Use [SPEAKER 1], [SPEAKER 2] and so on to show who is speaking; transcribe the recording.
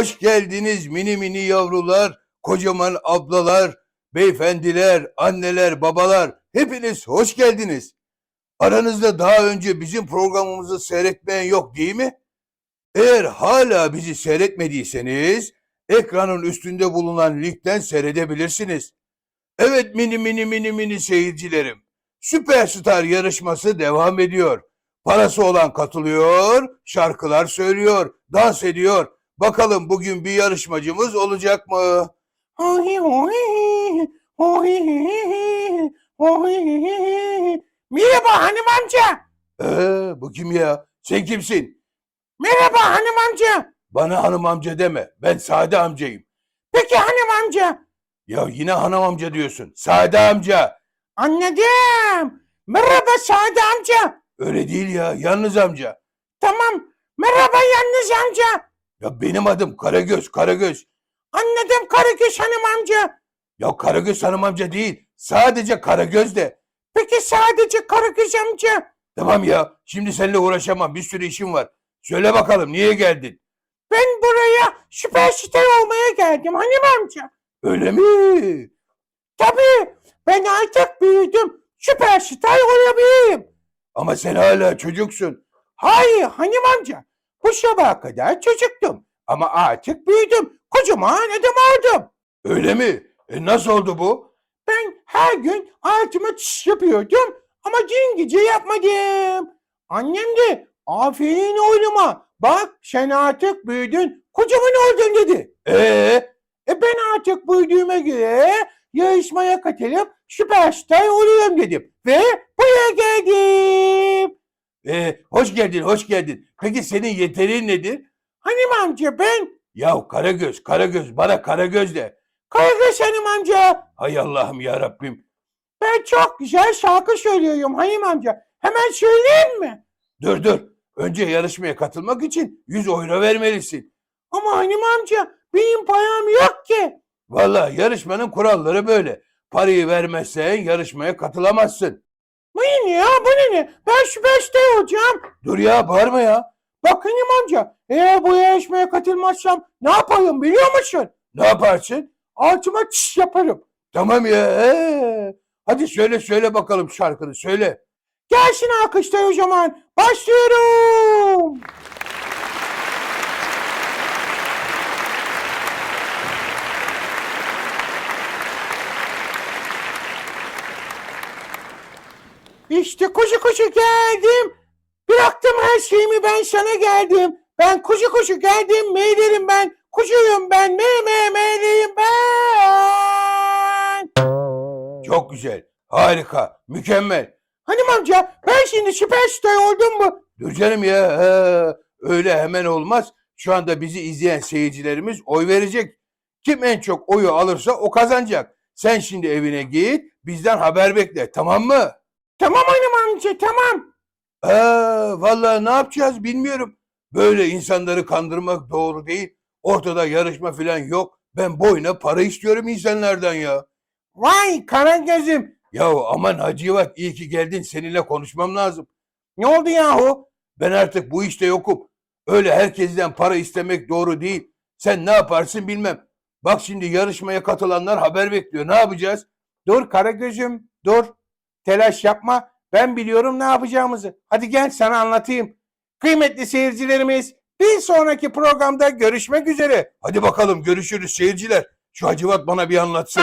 [SPEAKER 1] hoş geldiniz mini mini yavrular, kocaman ablalar, beyefendiler, anneler, babalar. Hepiniz hoş geldiniz. Aranızda daha önce bizim programımızı seyretmeyen yok değil mi? Eğer hala bizi seyretmediyseniz ekranın üstünde bulunan linkten seyredebilirsiniz. Evet mini mini mini mini seyircilerim. Süperstar yarışması devam ediyor. Parası olan katılıyor, şarkılar söylüyor, dans ediyor. Bakalım bugün bir yarışmacımız olacak mı?
[SPEAKER 2] Merhaba hanım amca.
[SPEAKER 1] Ee, bu kim ya? Sen kimsin?
[SPEAKER 2] Merhaba hanım amca.
[SPEAKER 1] Bana hanım amca deme. Ben Sade amcayım.
[SPEAKER 2] Peki hanım amca.
[SPEAKER 1] Ya yine hanım amca diyorsun. Sade amca.
[SPEAKER 2] Anladım. Merhaba Sade amca.
[SPEAKER 1] Öyle değil ya. Yalnız amca.
[SPEAKER 2] Tamam. Merhaba yalnız amca.
[SPEAKER 1] Ya benim adım Karagöz, Karagöz.
[SPEAKER 2] Anladım Karagöz hanım amca.
[SPEAKER 1] Ya Karagöz hanım amca değil. Sadece Karagöz de.
[SPEAKER 2] Peki sadece Karagöz amca.
[SPEAKER 1] Tamam ya. Şimdi seninle uğraşamam. Bir sürü işim var. Söyle bakalım niye geldin?
[SPEAKER 2] Ben buraya süperstar olmaya geldim hanım amca.
[SPEAKER 1] Öyle mi?
[SPEAKER 2] Tabii ben artık büyüdüm. Süperstar olabilirim.
[SPEAKER 1] Ama sen hala çocuksun.
[SPEAKER 2] Hayır hanım amca. Bu sabaha kadar çocuktum. Ama artık büyüdüm. Kocaman adam oldum.
[SPEAKER 1] Öyle mi? E nasıl oldu bu?
[SPEAKER 2] Ben her gün altıma çiş yapıyordum ama dün gece yapmadım. Annem de aferin oğluma bak sen artık büyüdün kocaman oldun dedi.
[SPEAKER 1] Ee,
[SPEAKER 2] E ben artık büyüdüğüme göre yarışmaya katılıp süperstar oluyorum dedim. Ve buraya geldim.
[SPEAKER 1] E, hoş geldin, hoş geldin. Peki senin yeteneğin nedir?
[SPEAKER 2] Hanım amca ben
[SPEAKER 1] Ya Karagöz, Karagöz, bana Karagöz de.
[SPEAKER 2] Karagöz hanım amca.
[SPEAKER 1] Hay Allah'ım ya Rabbim.
[SPEAKER 2] Ben çok güzel şarkı söylüyorum hanım amca. Hemen söyleyeyim mi?
[SPEAKER 1] Dur dur. Önce yarışmaya katılmak için 100 euro vermelisin.
[SPEAKER 2] Ama hanım amca benim param yok ki.
[SPEAKER 1] Vallahi yarışmanın kuralları böyle. Parayı vermezsen yarışmaya katılamazsın.
[SPEAKER 2] Bu ne ya bu ne ne? Ben süperstar olacağım.
[SPEAKER 1] Dur ya bağırma ya.
[SPEAKER 2] Bak hanım amca eğer bu yarışmaya katılmazsam ne yaparım biliyor musun?
[SPEAKER 1] Ne yaparsın?
[SPEAKER 2] Altıma çiş yaparım.
[SPEAKER 1] Tamam ya. ee. Hadi söyle söyle bakalım şarkını söyle.
[SPEAKER 2] Gelsin alkışlar o zaman. Başlıyorum. İşte koşu koşu geldim. Bıraktım her şeyimi ben sana geldim. Ben koşu koşu geldim. Meylerim ben. Kuşuyum ben. Me me meyleyim ben.
[SPEAKER 1] Çok güzel. Harika. Mükemmel.
[SPEAKER 2] Hanım amca ben şimdi süperstar oldum mu?
[SPEAKER 1] Dur canım ya. ee, öyle hemen olmaz. Şu anda bizi izleyen seyircilerimiz oy verecek. Kim en çok oyu alırsa o kazanacak. Sen şimdi evine git. Bizden haber bekle. Tamam mı?
[SPEAKER 2] Tamam hanım amca tamam.
[SPEAKER 1] Aa, vallahi ne yapacağız bilmiyorum. Böyle insanları kandırmak doğru değil. Ortada yarışma falan yok. Ben boyuna para istiyorum insanlardan ya.
[SPEAKER 2] Vay Karagöz'üm.
[SPEAKER 1] Ya aman Hacivat iyi ki geldin seninle konuşmam lazım.
[SPEAKER 2] Ne oldu yahu?
[SPEAKER 1] Ben artık bu işte yokum. Öyle herkesten para istemek doğru değil. Sen ne yaparsın bilmem. Bak şimdi yarışmaya katılanlar haber bekliyor. Ne yapacağız?
[SPEAKER 2] Dur Karagöz'üm dur. Telaş yapma. Ben biliyorum ne yapacağımızı. Hadi gel sana anlatayım. Kıymetli seyircilerimiz bir sonraki programda görüşmek üzere.
[SPEAKER 1] Hadi bakalım görüşürüz seyirciler. Şu Hacivat bana bir anlatsın.